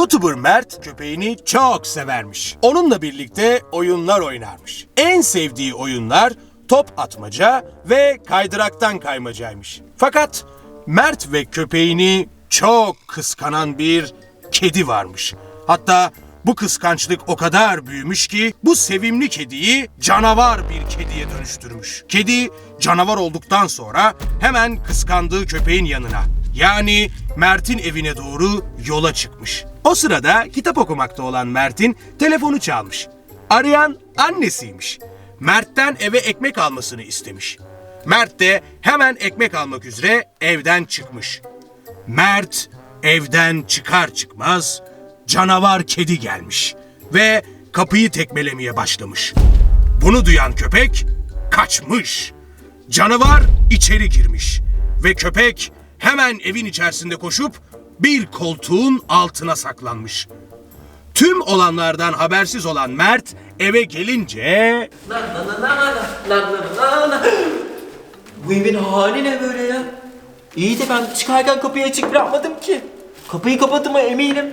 YouTuber Mert köpeğini çok severmiş. Onunla birlikte oyunlar oynarmış. En sevdiği oyunlar top atmaca ve kaydıraktan kaymacaymış. Fakat Mert ve köpeğini çok kıskanan bir kedi varmış. Hatta bu kıskançlık o kadar büyümüş ki bu sevimli kediyi canavar bir kediye dönüştürmüş. Kedi canavar olduktan sonra hemen kıskandığı köpeğin yanına yani Mert'in evine doğru yola çıkmış. O sırada kitap okumakta olan Mert'in telefonu çalmış. Arayan annesiymiş. Mert'ten eve ekmek almasını istemiş. Mert de hemen ekmek almak üzere evden çıkmış. Mert evden çıkar çıkmaz canavar kedi gelmiş ve kapıyı tekmelemeye başlamış. Bunu duyan köpek kaçmış. Canavar içeri girmiş ve köpek hemen evin içerisinde koşup bir koltuğun altına saklanmış. Tüm olanlardan habersiz olan Mert eve gelince... Lan lan lan lan lan lan lan Bu evin hali ne böyle ya? İyi de ben çıkarken kapıyı açık bırakmadım ki. Kapıyı kapatıma eminim.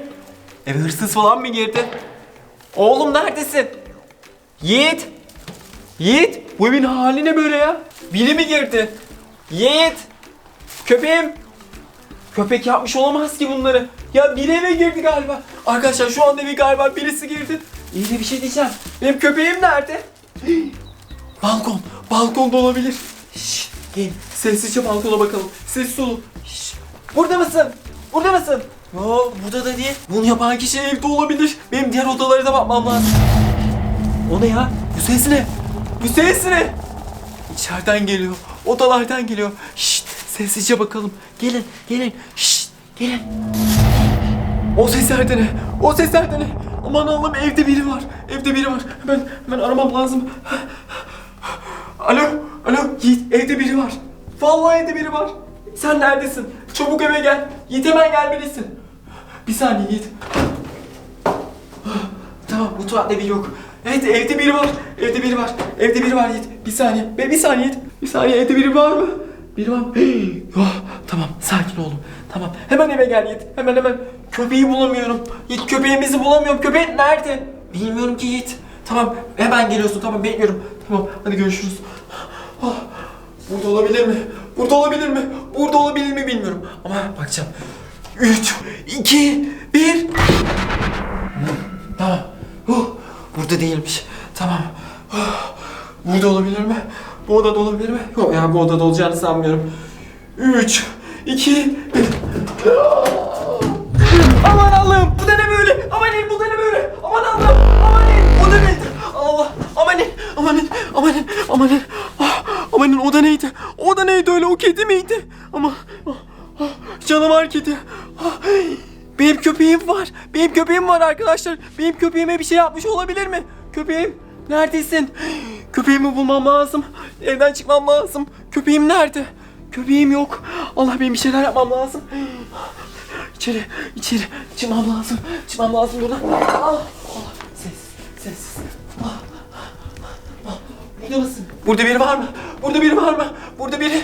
Eve hırsız falan mı girdi? Oğlum neredesin? Yiğit! Yiğit! Bu evin hali ne böyle ya? Biri mi girdi? Yiğit! Köpeğim! Köpek yapmış olamaz ki bunları. Ya biri eve girdi galiba. Arkadaşlar şu anda eve galiba birisi girdi. İyi de bir şey diyeceğim. Benim köpeğim nerede? Balkon. Balkonda olabilir. Şşş. Gel. Sessizce balkona bakalım. Sessiz olun. Şşş. Burada mısın? Burada mısın? Yo burada da değil. Bunu yapan kişi evde olabilir. Benim diğer odalara da bakmam lazım. O ne ya? Bu ses ne? Bu ses ne? İçeriden geliyor. Odalardan geliyor. Şşt. Sessizce bakalım. Gelin. Gelin. Şşt. Gelin. O sesler de ne? O sesler de ne? Aman Allah'ım evde biri var. Evde biri var. Hemen hemen aramam lazım. Alo, alo Yiğit evde biri var. Vallahi evde biri var. Sen neredesin? Çabuk eve gel. Yiğit hemen gelmelisin. Bir saniye Yiğit. Tamam mutfakta biri yok. Evet evde biri var. Evde biri var. Evde biri var Yiğit. Bir saniye. Be bir saniye Yiğit. Bir saniye evde biri var mı? Biri oh, tamam sakin oğlum. Tamam hemen eve gel Yiğit. Hemen hemen. Köpeği bulamıyorum. Yiğit köpeğimizi bulamıyorum. Köpek nerede? Bilmiyorum ki Yiğit. Tamam hemen geliyorsun tamam bekliyorum. Tamam hadi görüşürüz. Ah, Burada olabilir mi? Burada olabilir mi? Burada olabilir mi bilmiyorum. Ama bakacağım. 3, 2, 1. Tamam. Huh, burada değilmiş. Tamam. Huh, burada olabilir mi? Bu odada olabilir mi? Yok ya bu odada olacağını sanmıyorum. 3, 2, 1. Aman Allah'ım bu da ne böyle? Amanin bu da ne böyle? Aman Allah'ım amanin o da neydi? Allah amanin amanin amanin amanin ah, amanin o da neydi? O da neydi öyle o kedi miydi? Ama ah, ah, canavar kedi. Ah, benim köpeğim var. Benim köpeğim var arkadaşlar. Benim köpeğime bir şey yapmış olabilir mi? Köpeğim neredesin? Köpeğimi bulmam lazım. Evden çıkmam lazım. Köpeğim nerede? Köpeğim yok. Allah benim bir şeyler yapmam lazım. İçeri, içeri. Çıkmam lazım. Çıkmam lazım buradan. Ah, ah, ses, ses. Ah, ah, burada mısın? Burada biri var mı? Burada biri var mı? Burada biri.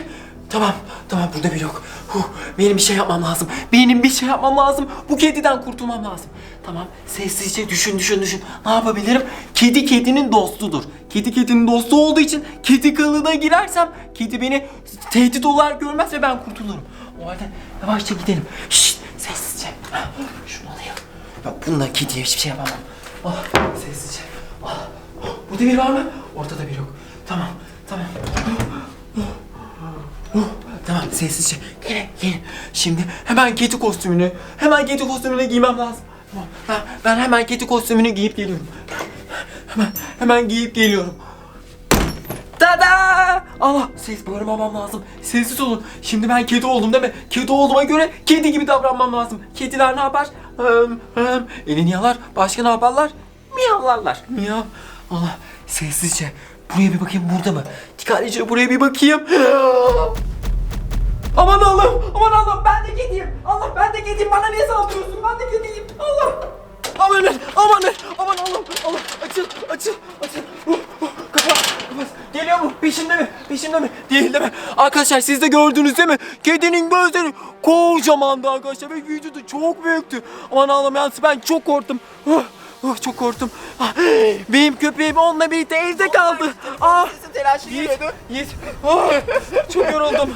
Tamam, tamam burada biri yok. Huh, benim bir şey yapmam lazım. Benim bir şey yapmam lazım. Bu kediden kurtulmam lazım. Tamam, sessizce düşün, düşün, düşün. Ne yapabilirim? Kedi kedinin dostudur. Kedi kedinin dostu olduğu için kedi kılığına girersem kedi beni tehdit olarak görmez ve ben kurtulurum. O halde yavaşça gidelim. Şşt, sessizce. Şunu alayım. Bak bununla kediye hiçbir şey yapamam. Ah, sessizce. Ah, ah, burada biri var mı? Ortada biri yok. Tamam, tamam. Oh, tamam sessizce. Gelin gelin. Şimdi hemen kedi kostümünü, hemen kedi kostümünü giymem lazım. Ben hemen kedi kostümünü giyip geliyorum. Hemen hemen giyip geliyorum. Tada! Allah ses bağırmamam lazım. Sessiz olun. Şimdi ben kedi oldum değil mi? Kedi olduğuma göre kedi gibi davranmam lazım. Kediler ne yapar? Hım, hım. Elini yalar. Başka ne yaparlar? Miyavlarlar. Miyav. Allah sessizce. Buraya bir bakayım burada mı? Dikkatlice buraya bir bakayım. Aman Allah'ım, aman Allah'ım ben de kediyim. Allah ben de kediyim. Bana niye saldırıyorsun? Ben de kediyim. Allah. Amanın, amanın, aman Allah'ım. Allah açıl, açıl, açıl. Uh, uh, Geliyor mu? Peşimde mi? Peşimde mi? Değil değil mi? Arkadaşlar siz de gördünüz değil mi? Kedinin gözleri kocamandı arkadaşlar ve vücudu çok büyüktü. Aman Allah'ım yalnız ben çok korktum. Ah, ah, çok korktum. Ah, benim köpeğim onunla birlikte evde kaldı. Ah, Telaşı Yiğit, geliyordu. Yiğit. Ah, çok yoruldum.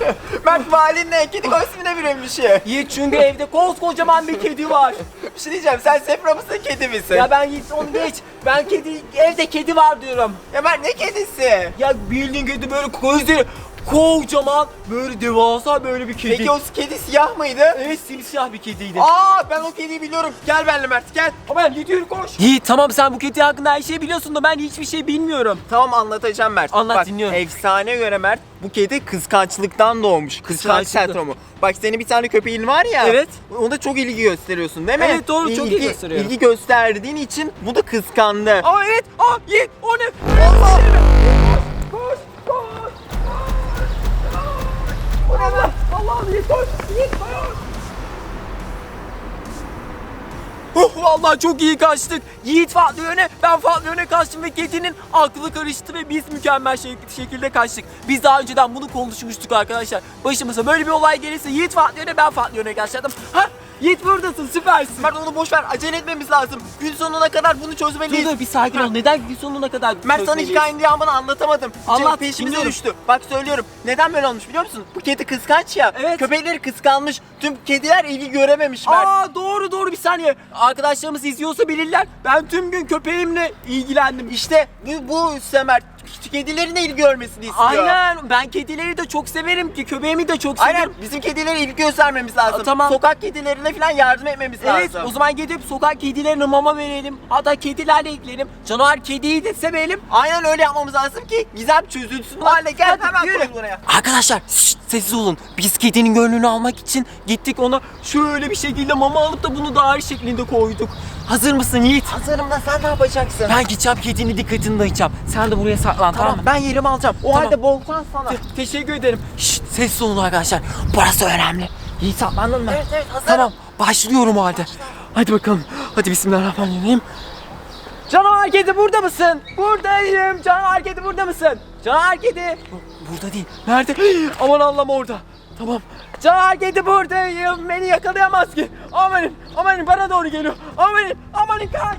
Mert valinle kedi kostümüne bürünmüş ya. Yiğit çünkü evde koskocaman bir kedi var. Bir şey diyeceğim sen Sefra mısın kedi misin? Ya ben Yiğit onu geç. Ben kedi, evde kedi var diyorum. ya Mert ne kedisi? Ya bildiğin kedi böyle gözleri kocaman böyle devasa böyle bir kedi. Peki o kedi siyah mıydı? Evet simsiyah bir kediydi. Aa ben o kediyi biliyorum. Gel benimle Mert gel. Aman yürü koş. Yiğit tamam sen bu kedi hakkında her şeyi biliyorsun da ben hiçbir şey bilmiyorum. Tamam anlatacağım Mert. Anlat, Bak, dinliyorum. Efsane göre Mert bu kedi kıskançlıktan doğmuş. Kıskanç Kıskançlık. sendromu. Bak senin bir tane köpeğin var ya. Evet. Ona çok ilgi gösteriyorsun değil mi? Evet, doğru, çok ilgi gösteriyorum. İlgi gösterdiğin için bu da kıskandı. Aa evet. Aa Yiğit o ne? Allah! Lan? Allah'ım Yiğit koş. Vallahi çok iyi kaçtık. Yiğit farklı yöne, ben farklı yöne kaçtım ve kedinin aklı karıştı ve biz mükemmel şey- şekilde kaçtık. Biz daha önceden bunu konuşmuştuk arkadaşlar. Başımıza böyle bir olay gelirse Yiğit farklı yöne, ben farklı yöne kaçtım. Ha? Yiğit buradasın, süpersin. Mert onu boş ver. Acele etmemiz lazım. Gün sonuna kadar bunu Dur çözmeliyiz. dur bir sakin ol. Neden gün sonuna kadar Mert sana çözmeliyiz? hikayenin devamını anlatamadım. Anlat, Anlat, peşimize dinliyorum. düştü. Bak söylüyorum. Neden böyle olmuş biliyor musun? Bu kedi kıskanç ya. Evet. Köpekleri kıskanmış. Tüm kediler ilgi görememiş Mert. Aa doğru doğru bir saniye. Arkadaşlarımız izliyorsa bilirler. Ben tüm gün köpeğimle ilgilendim. İşte bu, bu ise Mert kedilerin de ilgi görmesini istiyor. Aynen. Ben kedileri de çok severim ki köpeğimi de çok severim. Aynen. Bizim kedilere ilgi göstermemiz lazım. Aa, tamam. Sokak kedilerine falan yardım etmemiz Evet lazım. o zaman gidip sokak kedilerine mama verelim. Hatta kedilerle ilgilenelim. Canavar kediyi de sevelim. Aynen öyle yapmamız lazım ki gizem çözülsün. Hale gel hemen koyun buraya. Arkadaşlar şşt, sessiz olun. Biz kedinin gönlünü almak için gittik ona şöyle bir şekilde mama alıp da bunu daire şeklinde koyduk. Hazır mısın Yiğit? Hazırım da sen ne yapacaksın? Ben gideceğim kedinin dikkatini dağıtacağım. Sen de buraya saklan tamam, Tamam mı? ben yerimi alacağım. O Tamam. halde bol şans sana. Te- teşekkür ederim. Şşt sessiz olun arkadaşlar. Burası önemli. Yiğit saklandın mı? Evet, evet, hazırım. Tamam başlıyorum o halde. Hadi bakalım. Hadi bismillahirrahmanirrahim. Canavar kedi burada mısın? Buradayım. Canavar kedi burada mısın? Canavar kedi. Bu- Burada değil. Nerede? Aman Allah'ım orada. Tamam. Canavar kedi buradayım. Beni yakalayamaz ki. Amanın. Amanın bana doğru geliyor. Amanın. Amanın kaç.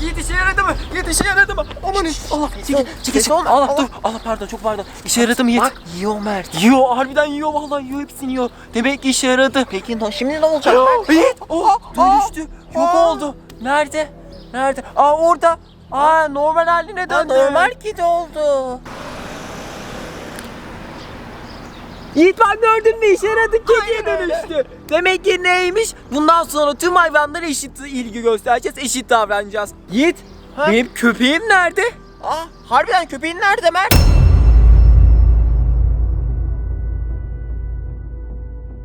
Yiğit işe yaradı mı? Yiğit işe yaradı mı? Amanın. Allah. Çekil. Çekil. Çekil. Allah Allah. dur. Allah pardon çok pardon. İşe yaradı mı Yiğit? Bak yiyor Mert. Yiyor harbiden yiyor vallahi yiyor hepsini yiyor. Demek ki işe yaradı. Peki no- şimdi ne olacak Mert? Yiğit oh, dönüştü. Yok aa. oldu. Nerede? Nerede? Aa orada. Aa normal haline Ha, döndü. normal kedi oldu. Yiğit bak gördün mü işe yaradı kediye dönüştü. Demek ki neymiş? Bundan sonra tüm hayvanlara eşit ilgi göstereceğiz, eşit davranacağız. Yiğit, Ha? benim köpeğim nerede? Aa, harbiden köpeğin nerede Mert?